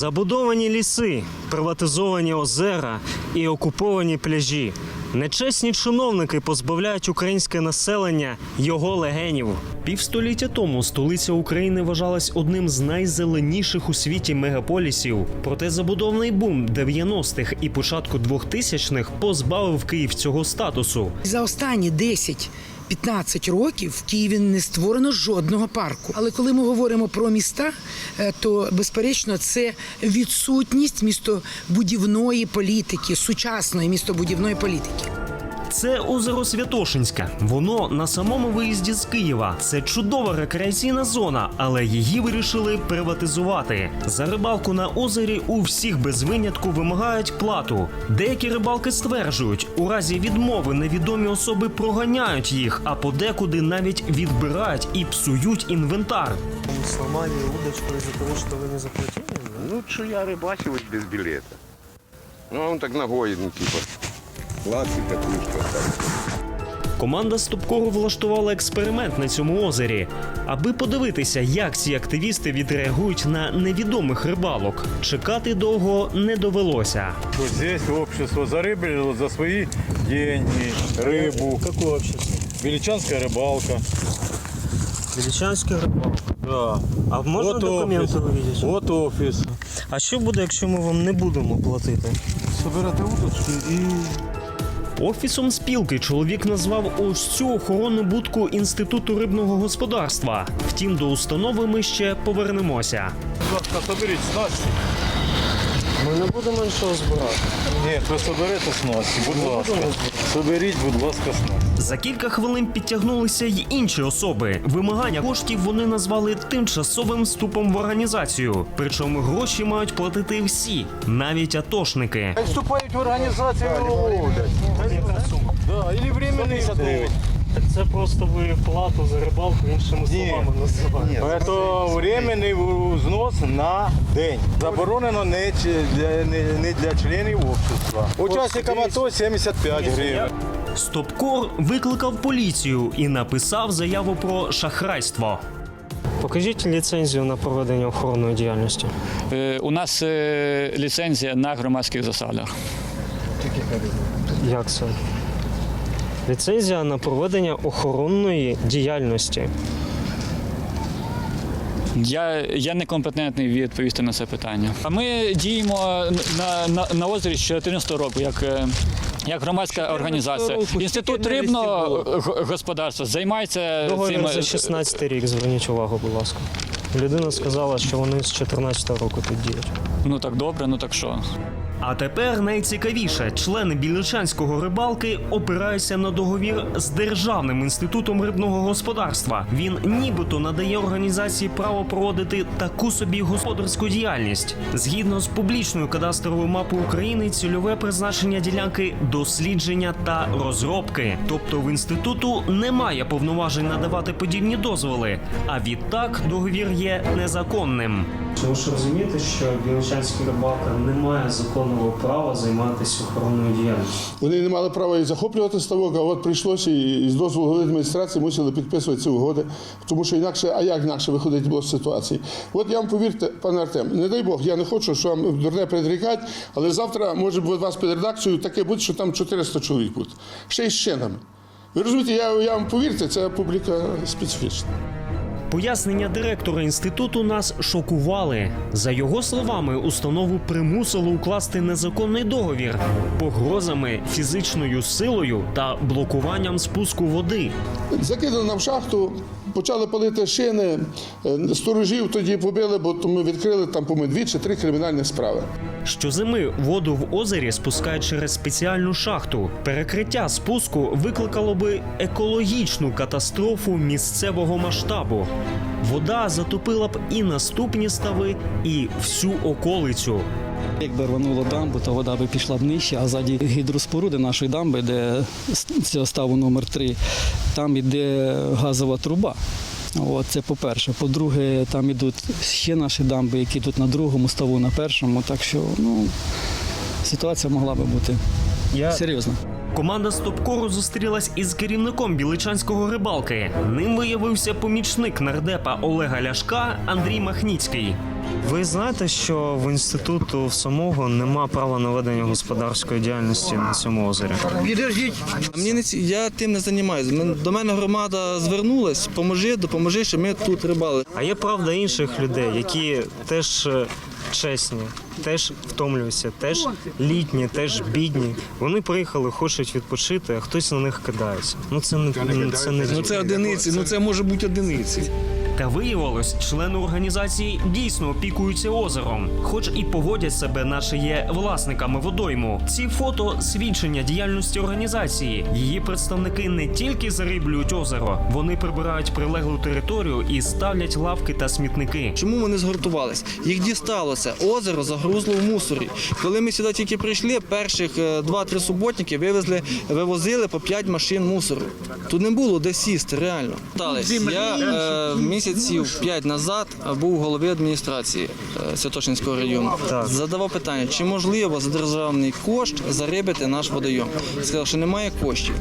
Забудовані ліси, приватизовані озера і окуповані пляжі. Нечесні чиновники позбавляють українське населення його легенів. Півстоліття тому столиця України вважалась одним з найзеленіших у світі мегаполісів. Проте забудовний бум 90-х і початку 2000-х позбавив Київ цього статусу. За останні 10-15 років в Києві не створено жодного парку. Але коли ми говоримо про міста, е, то безперечно це відсутність містобудівної політики, сучасної містобудівної політики. Це озеро Святошинське. Воно на самому виїзді з Києва. Це чудова рекреаційна зона, але її вирішили приватизувати. За рибалку на озері у всіх без винятку вимагають плату. Деякі рибалки стверджують, у разі відмови невідомі особи проганяють їх, а подекуди навіть відбирають і псують інвентар. Сломали удочку із-за того, що ви не заплатили? Ну, что я рыбачил без билета. Ну, так ногой, ну, типа, классика, кружка. там. Команда Стопкору влаштувала експеримент на цьому озері, аби подивитися, як ці активісти відреагують на невідомих рибалок. Чекати довго не довелося. Вот здесь общество зарыбило за свои деньги рыбу. Какое общество? Величанская рыбалка. Величанська рибалка. Да. А можна Вот документи офіс. увидіти? Вот офис. А що буде, якщо ми вам не будемо платити? Собирати удочки і Офісом спілки чоловік назвав ось цю охоронну будку інституту рибного господарства. Втім, до установи ми ще повернемося. будь ласка, соберіть снасті. Ми не будемо нічого збирати. Ні, ви соберете снасті, будь ласка. Соберіть, будь ласка, снасті. За кілька хвилин підтягнулися й інші особи. Вимагання коштів вони назвали тимчасовим вступом в організацію. Причому гроші мають платити всі, навіть атошники. Вступають в організацію. Да, или временний. Це просто ви плату за рибалку іншими словами називаєте. Це временний взнос на день. Заборонено не, для, не, не для членів общества. Учасникам АТО 75 гривень. Стопкор викликав поліцію і написав заяву про шахрайство. Покажіть ліцензію на проведення охоронної діяльності. Е, У нас е, ліцензія на громадських засадах. Як це? Ліцензія на проведення охоронної діяльності. Я, я не компетентний відповісти на це питання. А ми діємо на, на, на озері з 14 року, як, е, як громадська організація. Інститут рибного господарства займається Договір цим. за 16 рік, зверніть увагу, будь ласка. Людина сказала, що вони з 14 року тут діють. Ну так добре, ну так що. А тепер найцікавіше: члени Біличанського рибалки опираються на договір з Державним інститутом рибного господарства. Він нібито надає організації право проводити таку собі господарську діяльність. Згідно з публічною кадастровою мапою України, цільове призначення ділянки дослідження та розробки. Тобто в інституту немає повноважень надавати подібні дозволи. А відтак договір є незаконним. Тому що розумієте, що Біличанська рибалка не має законного права займатися охоронною діяльністю. Вони не мали права і захоплювати ставок, а от прийшлося і з дозволу адміністрації мусили підписувати ці угоди, тому що інакше, а як інакше виходить було з ситуації. От я вам повірте, пане Артем, не дай Бог, я не хочу, що вам дурне предрікати, але завтра може бути вас під редакцією таке буде, що там 400 чоловік буде. Ще й з чинами. Ви розумієте, я, я вам повірте, це публіка специфічна. Пояснення директора інституту нас шокували. За його словами, установу примусило укласти незаконний договір погрозами, фізичною силою та блокуванням спуску води. Закидано в шахту, почали палити шини, е, сторожів тоді побили, бо ми відкрили там по дві чи три кримінальні справи. Щозими воду в озері спускають через спеціальну шахту. Перекриття спуску викликало би екологічну катастрофу місцевого масштабу. Вода затопила б і наступні стави, і всю околицю. Якби рвануло дамбу, то вода би пішла б нижче, а ззаді гідроспоруди нашої дамби, де цього ставу номер 3 там йде газова труба. От, це по-перше. По-друге, там йдуть ще наші дамби, які йдуть на другому ставу, на першому. Так що ну, ситуація могла би бути Я серйозна. Команда Стопкору зустрілась із керівником біличанського рибалки. Ним виявився помічник нардепа Олега Ляшка Андрій Махніцький. Ви знаєте, що в інституту в самого нема права на ведення господарської діяльності на цьому озері? Мені не ці- я тим не займаюся. Мен- До мене громада звернулась, поможи, допоможи, що ми тут рибали. А є правда інших людей, які теж е, чесні, теж втомлюються, теж літні, теж бідні. Вони приїхали, хочуть відпочити, а хтось на них кидається. Ну це не це не Ну це одиниці, ну це може бути одиниці. Та виявилось, члени організації дійсно опікуються озером, хоч і поводять себе, наче є власниками водойму. Ці фото свідчення діяльності організації. Її представники не тільки зариблюють озеро, вони прибирають прилеглу територію і ставлять лавки та смітники. Чому вони згуртувались? Їх дісталося. Озеро загрузло в мусорі. Коли ми сюди тільки прийшли, перших е, два-три суботники вивезли, вивозили по п'ять машин мусору. Тут не було де сісти, реально. Я е, місяців п'ять назад був голови адміністрації е, Святошинського району. Задавав питання, чи можливо за державний кошт зарибити наш водойом. Сказав, що немає коштів.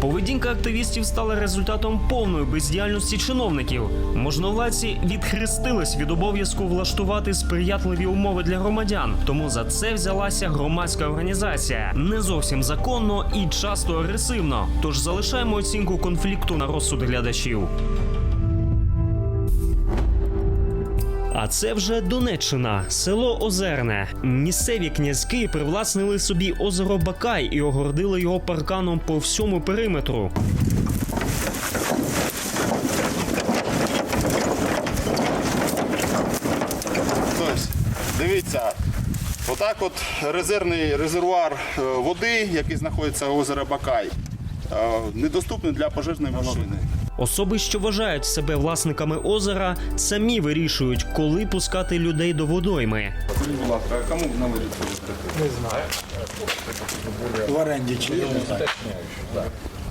Поведінка активістів стала результатом повної бездіяльності чиновників. Можновладці відхрестились від обов'язку влаштувати сприятливі умови для громадян. Тому за це взялася громадська організація не зовсім законно і часто агресивно. Тож залишаємо оцінку конфлікту на розсуд глядачів. А це вже Донеччина, село Озерне. Місцеві князьки привласнили собі озеро Бакай і огородили його парканом по всьому периметру. Тобто, дивіться, отак от резервний резервуар е, води, який знаходиться в озеро Бакай, е, недоступний для пожежної машини. Особи, що вважають себе власниками озера, самі вирішують, коли пускати людей до водойми. Будь ласка, а кому належить це В оренді чи є?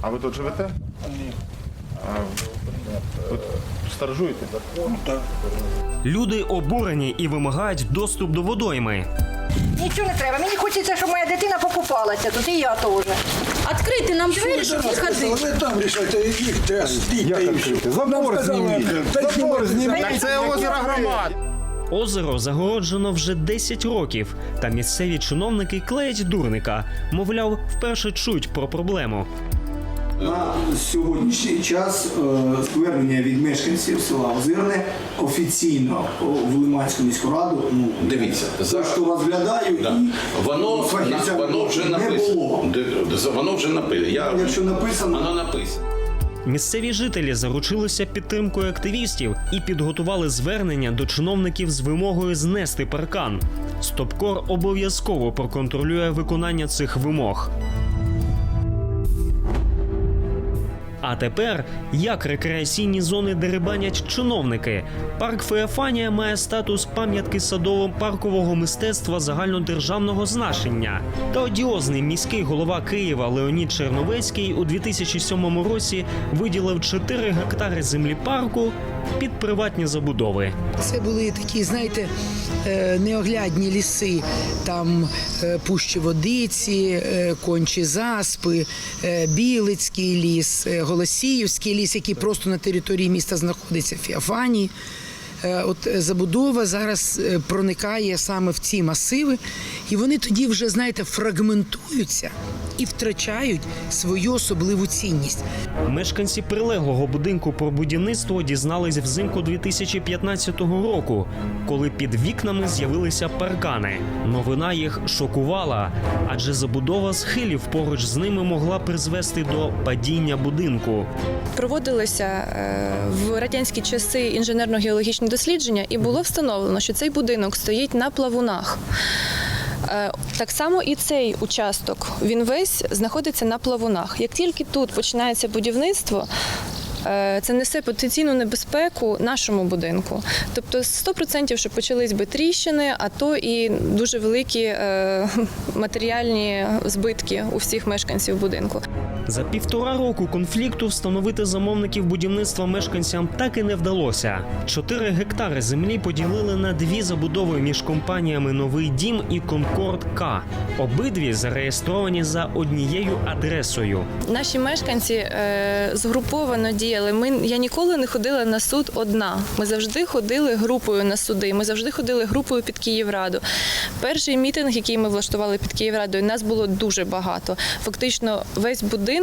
А ви тут живете? Ні. А тут сторожуєте? Люди обурені і вимагають доступ до водойми. Нічого не треба. Мені хочеться, щоб моя дитина покупалася тут, і я теж. Відкрити нам двері, щоб не Вони там рішайте, їх треба стійте. Забор зніміть. Забор зніміть. Так це озеро громад. Озеро загороджено вже 10 років, та місцеві чиновники клеять дурника. Мовляв, вперше чують про проблему. На сьогоднішній час е, звернення від мешканців села Озирне офіційно в Лиманську міську раду. Ну Дивіться, за за- що розглядаю Да. і Воно, фахівцям воно вже написано. Воно вже написано. Я, Якщо написано, воно написано. Місцеві жителі заручилися підтримкою активістів і підготували звернення до чиновників з вимогою знести паркан. Стопкор обов'язково проконтролює виконання цих вимог. А тепер як рекреаційні зони дерибанять чиновники? Парк Феофанія має статус пам'ятки садово-паркового мистецтва загальнодержавного значення. Та одіозний міський голова Києва Леонід Черновецький у 2007 році виділив 4 гектари землі парку під приватні забудови. Це були такі, знаєте, е, неоглядні ліси, там е, пущі водиці, е, кончі заспи, Білицький ліс, Голосіївський ліс, який просто на території міста знаходиться Феофанії. Е, От забудова зараз проникає саме в ці масиви, і вони тоді вже, знаєте, фрагментуються і втрачають свою особливу цінність. Мешканці прилеглого будинку про будівництво дізнались взимку 2015 року, коли під вікнами з'явилися паркани. Новина їх шокувала, адже забудова схилів поруч з ними могла призвести до падіння будинку. Проводилися е, в радянські часи інженерно-геологічні дослідження, і було встановлено, що цей будинок стоїть на плавунах. Е, Так само і цей участок він весь знаходиться на плавунах. Як тільки тут починається будівництво, е, це несе потенційну небезпеку нашому будинку. Тобто 100% що почались би тріщини, а то і дуже великі е, матеріальні збитки у всіх мешканців будинку. За півтора року конфлікту встановити замовників будівництва мешканцям так і не вдалося. Чотири гектари землі поділили на дві забудови між компаніями Новий Дім і Конкорд К. Обидві зареєстровані за однією адресою. Наші мешканці е, згруповано діяли. Ми я ніколи не ходила на суд одна. Ми завжди ходили групою на суди. Ми завжди ходили групою під Київраду. Перший мітинг, який ми влаштували під Київрадою, нас було дуже багато. Фактично, весь будинок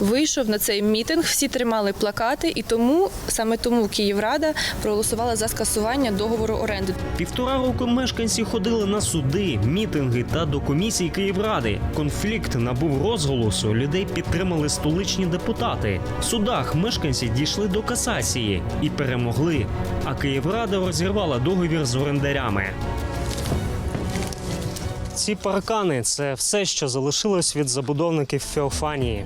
вийшов на цей мітинг. Всі тримали плакати, і тому саме тому Київрада проголосувала за скасування договору оренди. Півтора року мешканці ходили на суди, мітинги та до комісії Київради. Конфлікт набув розголосу. Людей підтримали столичні депутати. В судах мешканці дійшли до касації і перемогли. А Київрада розірвала договір з орендарями. Ці паркани це все, що залишилось від забудовників Феофанії.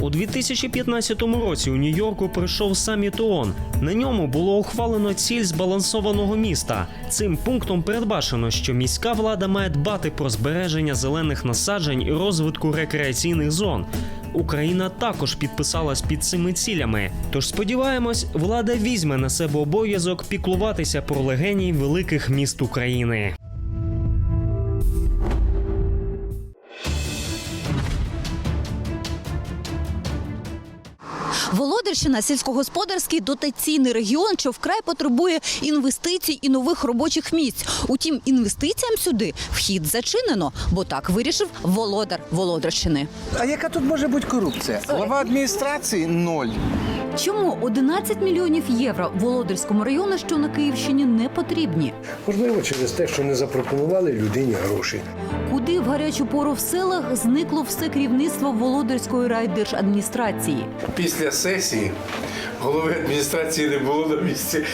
У 2015 році у Нью-Йорку прийшов саміт ООН. На ньому було ухвалено ціль збалансованого міста. Цим пунктом передбачено, що міська влада має дбати про збереження зелених насаджень і розвитку рекреаційних зон. Україна також підписалась під цими цілями. Тож сподіваємось, влада візьме на себе обов'язок піклуватися про легеній великих міст України. Володарщина сільськогосподарський дотаційний регіон, що вкрай потребує інвестицій і нових робочих місць. Утім, інвестиціям сюди вхід зачинено, бо так вирішив володар Володарщини. А яка тут може бути корупція? Глава адміністрації ноль. Чому 11 мільйонів євро Володарському району, що на Київщині, не потрібні? Можливо, через те, що не запропонували людині гроші. Куди в гарячу пору в селах зникло все керівництво Володарської райдержадміністрації? Після сесії голови адміністрації не було на місці.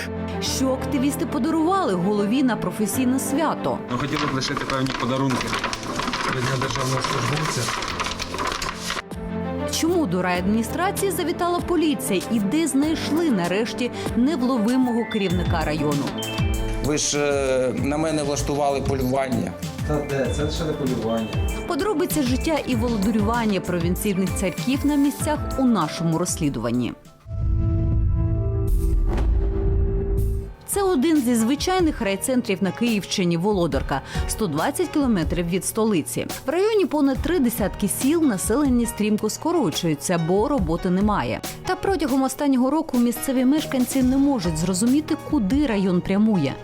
Що активісти подарували голові на професійне свято? Ми хотіли б лишити певні подарунки для державного службовця. Чому до райадміністрації завітала поліція і де знайшли нарешті невловимого керівника району? Ви ж е, на мене влаштували полювання. Та де? Це ще не полювання. Подробиці життя і володарювання провінційних царьків на місцях у нашому розслідуванні. Це один зі звичайних райцентрів на Київщині Володарка, 120 кілометрів від столиці. В районі понад три десятки сіл населення стрімко скорочується, бо роботи немає. Та протягом останнього року місцеві мешканці не можуть зрозуміти, куди район прямує.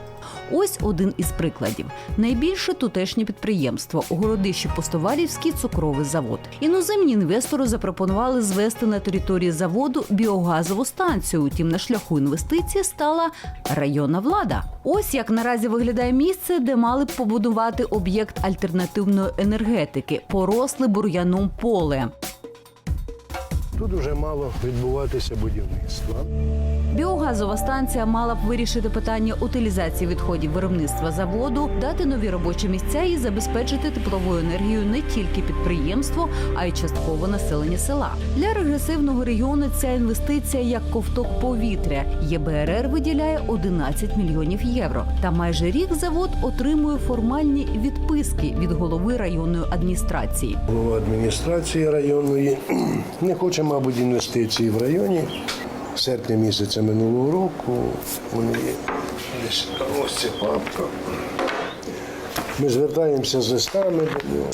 Ось один із прикладів: найбільше тутешнє підприємство у городищі Постоварівський цукровий завод. Іноземні інвестори запропонували звести на території заводу біогазову станцію. Утім, на шляху інвестиції стала районна влада. Ось як наразі виглядає місце, де мали б побудувати об'єкт альтернативної енергетики, поросле бур'яном поле. Тут уже мало відбуватися будівництва. Біогазова станція мала б вирішити питання утилізації відходів виробництва заводу, дати нові робочі місця і забезпечити тепловою енергією не тільки підприємство, а й частково населення села. Для регресивного регіону ця інвестиція як ковток повітря. ЄБРР виділяє 11 мільйонів євро. Та майже рік завод отримує формальні відписки від голови районної адміністрації. Голова адміністрації районної не хоче, мабуть, інвестиції в районі. Серпня місяця минулого року вони. Десь ось ця папка. Ми звертаємося з листами,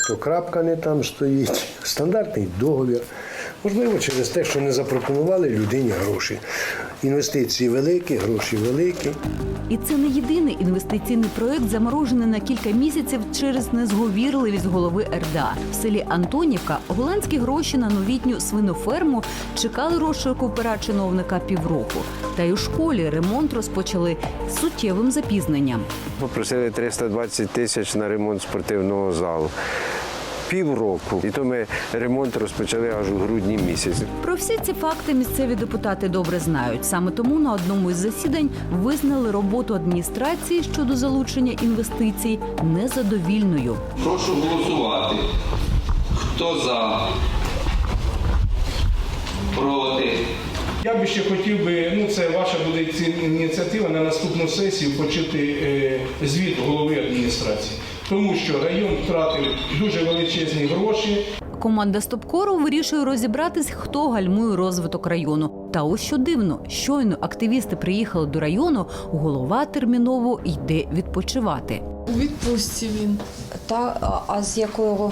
то крапка не там стоїть. Стандартний договір. Можливо, через те, що не запропонували людині гроші. Інвестиції великі, гроші великі. І це не єдиний інвестиційний проект, заморожений на кілька місяців через незговірливість голови РДА. В селі Антонівка голландські гроші на новітню свиноферму чекали розшуку пера чиновника півроку. Та й у школі ремонт розпочали з суттєвим запізненням. Попросили 320 тисяч на ремонт спортивного залу. Півроку. І то ми ремонт розпочали аж у грудні місяці. Про всі ці факти місцеві депутати добре знають. Саме тому на одному із засідань визнали роботу адміністрації щодо залучення інвестицій незадовільною. Прошу голосувати. Хто за? Проти. Я би ще хотів би, ну це ваша буде ці- ініціатива на наступну сесію почути е, звіт голови адміністрації, тому що район втратив дуже величезні гроші. Команда Стопкору вирішує розібратись, хто гальмує розвиток району. Та ось що дивно, щойно активісти приїхали до району, голова терміново йде відпочивати. У відпустці він. Та, а, з якого?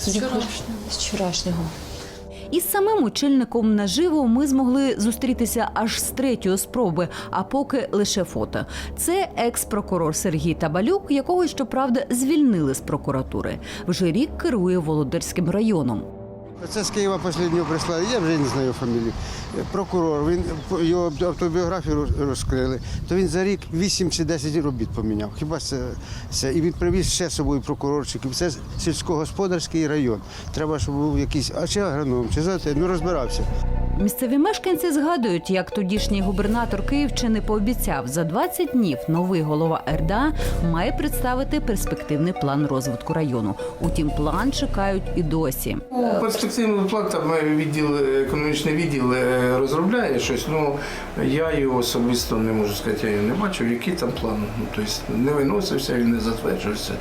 З вчорашнього. З вчорашнього. Із самим очільником наживо ми змогли зустрітися аж з третьої спроби, а поки лише фото. Це екс-прокурор Сергій Табалюк, якого щоправда звільнили з прокуратури. Вже рік керує Володарським районом. Це з Києва останнього прислали, я вже не знаю фамілію. Прокурор, він його автобіографію розкрили, то він за рік 8 чи 10 робіт поміняв. Хіба це, це? І він привіз ще з собою прокурорчиків. Це сільськогосподарський район. Треба, щоб був якийсь, а чи агроном, чи зате, ну розбирався. Місцеві мешканці згадують, як тодішній губернатор Київщини пообіцяв за 20 днів новий голова РДА має представити перспективний план розвитку району. Утім, план чекають і досі. Ну, перспективний план там е, відділ, економічний відділ е, розробляє щось. Ну я його особисто не можу сказати, я його не бачив, який там план. Ну, тобто не виносився, він не затверджувався.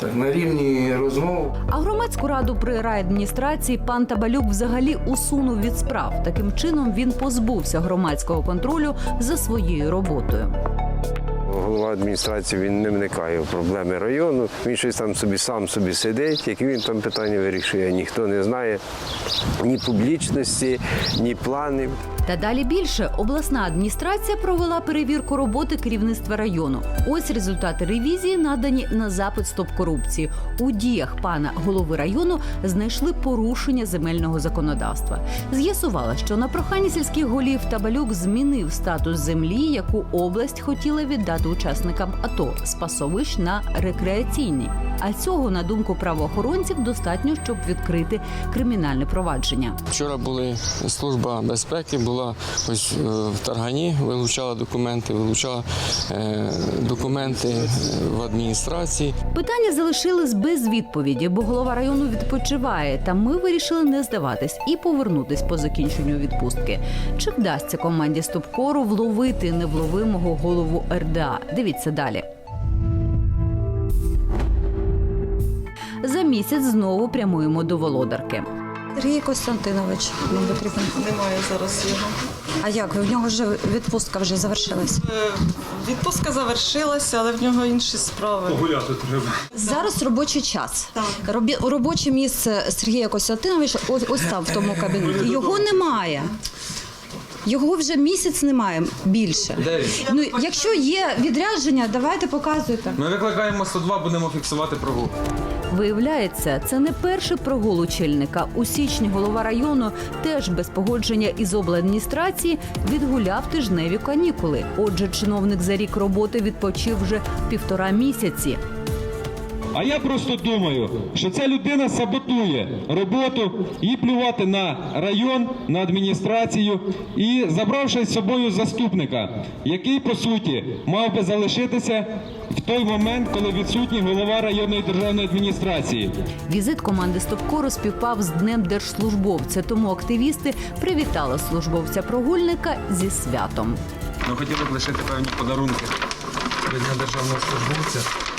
Так, на рівні розмов А громадську раду при райадміністрації пан Табалюк взагалі усунув від справ. Таким чином він позбувся громадського контролю за своєю роботою. Голова адміністрації він не вникає в проблеми району. Він щось там собі сам собі сидить, які він там питання вирішує, ніхто не знає ні публічності, ні планів. Та далі більше обласна адміністрація провела перевірку роботи керівництва району. Ось результати ревізії надані на запит стоп корупції. У діях пана голови району знайшли порушення земельного законодавства. З'ясувала, що на прохання сільських голів Табалюк змінив статус землі, яку область хотіла віддати учасникам АТО з пасовищ на рекреаційні. А цього, на думку правоохоронців, достатньо, щоб відкрити кримінальне провадження. Вчора були служба безпеки, була ось е, в Таргані, вилучала документи, вилучала е, документи е, в адміністрації. Питання залишились без відповіді, бо голова району відпочиває. Та ми вирішили не здаватись і повернутись по закінченню відпустки. Чи вдасться команді Стопкору вловити невловимого голову РДА? Дивіться далі. За місяць знову прямуємо до володарки. Сергій Костянтинович нам потрібен. Немає зараз його. А як? В нього вже відпустка вже завершилась. Е, Відпустка завершилася, але в нього інші справи. погуляти треба. Зараз робочий час. Робі, робоче місце Сергія Костянтиновича ось, ось там в тому кабінеті. Його немає. Його вже місяць немає більше. Де він? Ну, якщо є відрядження, давайте показуйте. Ми викликаємо 102, будемо фіксувати прогул. Виявляється, це не перший прогул очільника. У січні голова району теж без погодження із обладміністрації відгуляв тижневі канікули. Отже, чиновник за рік роботи відпочив вже півтора місяці. А я просто думаю, що ця людина саботує роботу і плювати на район, на адміністрацію і забравши з собою заступника, який по суті мав би залишитися в той момент, коли відсутній голова районної державної адміністрації. Візит команди Стопкору співпав з днем держслужбовця, тому активісти привітали службовця прогульника зі святом. Ми хотіли б лишити певні подарунки до Дня державного службовця.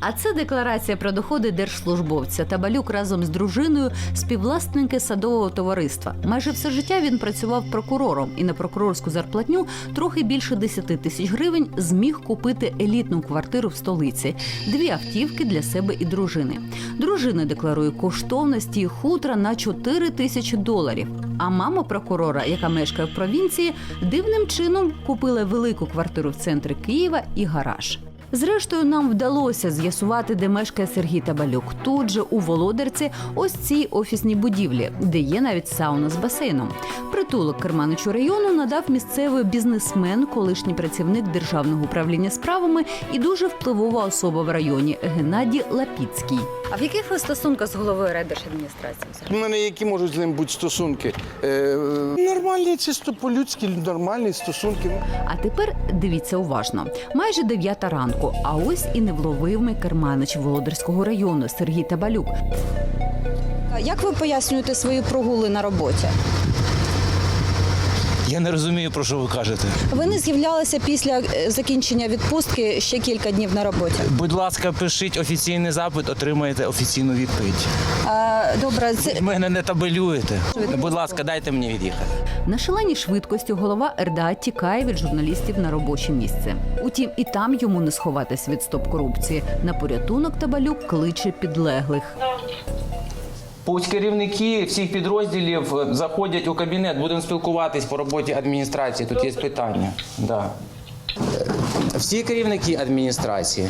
А це декларація про доходи держслужбовця. Табалюк разом з дружиною співвласники садового товариства. Майже все життя він працював прокурором і на прокурорську зарплатню трохи більше 10 тисяч гривень зміг купити елітну квартиру в столиці, дві автівки для себе і дружини. Дружина декларує коштовності хутра на 4 тисячі доларів. А мама прокурора, яка мешкає в провінції, дивним чином купила велику квартиру в центрі Києва і гараж. Зрештою, нам вдалося з'ясувати, де мешкає Сергій Табалюк. Тут же у Володарці, ось цій офісній будівлі, де є навіть сауна з басейном. Притулок Керманичу району надав місцевий бізнесмен, колишній працівник державного управління справами і дуже впливова особа в районі Геннадій Лапіцький. А в яких ви стосунках з головою райдержадміністрації? У мене які можуть з ним бути стосунки? Е, нормальні, чисто по-людськи, нормальні стосунки. А тепер дивіться уважно. Майже дев'ята ранку. А ось і невловивий керманич Володарського району Сергій Табалюк. Як ви пояснюєте свої прогули на роботі? Я не розумію, про що ви кажете. Ви не з'являлися після е, закінчення відпустки ще кілька днів на роботі. Будь ласка, пишіть офіційний запит, отримаєте офіційну відповідь. А, добре, це Ви мене не табелюєте. Будь ласка, дайте мені від'їхати. На шаленій швидкості голова РДА тікає від журналістів на робоче місце. Утім, і там йому не сховатись від стоп корупції. На порятунок Табалюк кличе підлеглих. Пусть керівники всіх підрозділів е, заходять у кабінет, будемо спілкуватись по роботі адміністрації. Тут є питання. Да. Всі керівники адміністрації.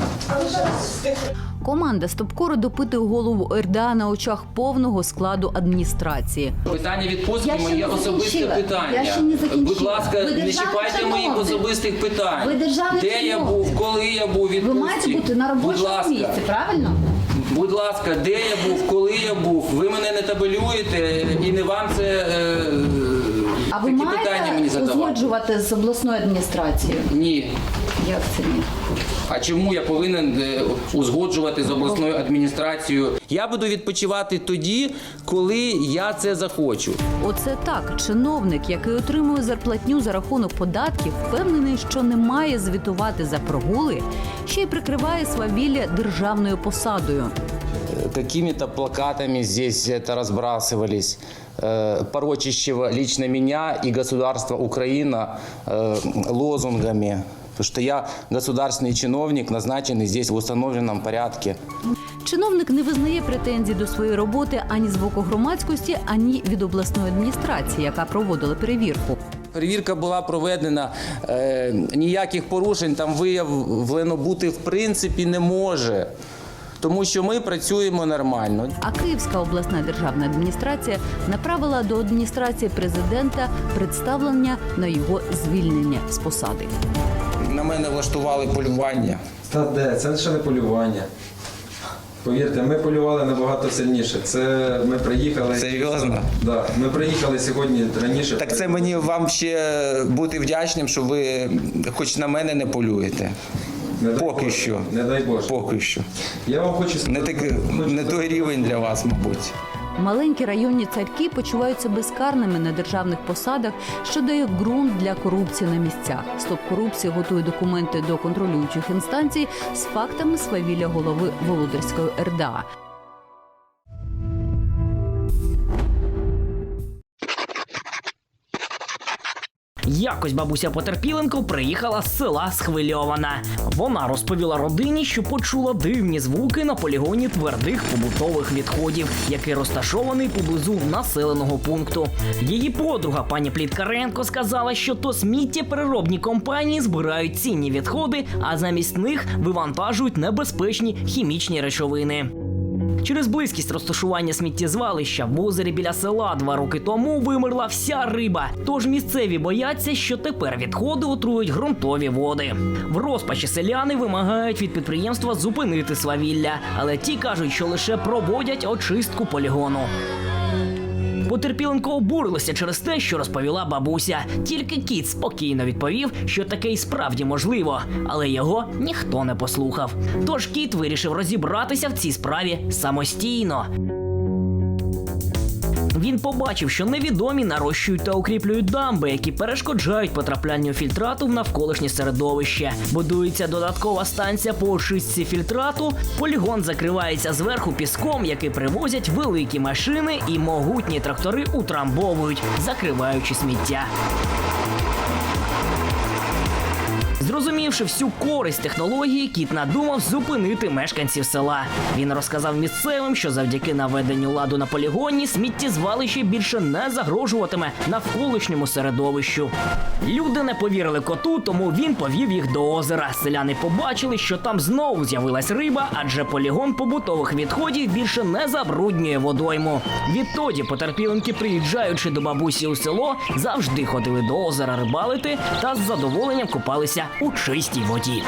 Команда Стопкору допитує голову РДА на очах повного складу адміністрації. Питання відпустки моє особисте питання. Я ще не закінчила. Будь ласка, Ви не чіпайте моїх особистих питань. Ви державний Де я був, коли я був у Ви відпустці? маєте бути на робочому місці, правильно? Будь ласка, де я був, коли я був? Ви мене не табелюєте і не вам це е, А ви такі питання мені маєте задавати. узгоджувати з обласною адміністрацією? Ні Як це ні? А чому я повинен е, узгоджувати з обласною адміністрацією? Я буду відпочивати тоді, коли я це захочу. Оце так. Чиновник, який отримує зарплатню за рахунок податків, впевнений, що не має звітувати за прогули, ще й прикриває свавілля державною посадою. какими-то плакатами здесь это разбрасывались, э, порочащего лично меня и государство Украина э, лозунгами. Потому что я государственный чиновник, назначенный здесь в установленном порядке. Чиновник не визнає претензій до своєї роботи ані з боку громадськості, ані від обласної адміністрації, яка проводила перевірку. Перевірка була проведена, е, ніяких порушень там виявлено бути в принципі не може. Тому що ми працюємо нормально. А Київська обласна державна адміністрація направила до адміністрації президента представлення на його звільнення з посади. Мене влаштували полювання. Та де? Це ще не полювання. Повірте, ми полювали набагато сильніше. Це ми приїхали. Серйозно? Да, ми приїхали сьогодні раніше. Так це мені вам ще бути вдячним, що ви хоч на мене не полюєте. Поки що. Не дай Боже. Поки що. Я вам хочу не, так, не той рівень для вас, мабуть. Маленькі районні царьки почуваються безкарними на державних посадах, що дає ґрунт для корупції на місцях. Стоп корупції готує документи до контролюючих інстанцій з фактами свавілля голови Володарської РДА. Якось бабуся Потерпіленко приїхала з села схвильована. Вона розповіла родині, що почула дивні звуки на полігоні твердих побутових відходів, який розташований поблизу населеного пункту. Її подруга пані Пліткаренко сказала, що то сміттєпереробні компанії збирають цінні відходи, а замість них вивантажують небезпечні хімічні речовини. Через близькість розташування сміттєзвалища в озері біля села два роки тому вимерла вся риба. Тож місцеві бояться, що тепер відходи отрують ґрунтові води. В розпачі селяни вимагають від підприємства зупинити свавілля, але ті кажуть, що лише проводять очистку полігону. Потерпіленко обурилася через те, що розповіла бабуся. Тільки кіт спокійно відповів, що таке й справді можливо, але його ніхто не послухав. Тож кіт вирішив розібратися в цій справі самостійно. Він побачив, що невідомі нарощують та укріплюють дамби, які перешкоджають потраплянню фільтрату в навколишнє середовище. Будується додаткова станція по очистці фільтрату. Полігон закривається зверху піском, який привозять великі машини, і могутні трактори утрамбовують, закриваючи сміття. Зрозумівши всю користь технології, кіт надумав зупинити мешканців села. Він розказав місцевим, що завдяки наведенню ладу на полігоні сміттєзвалище більше не загрожуватиме навколишньому середовищу. Люди не повірили коту, тому він повів їх до озера. Селяни побачили, що там знову з'явилась риба, адже полігон побутових відходів більше не забруднює водойму. Відтоді потерпіленки, приїжджаючи до бабусі у село, завжди ходили до озера рибалити та з задоволенням купалися у чистій воді.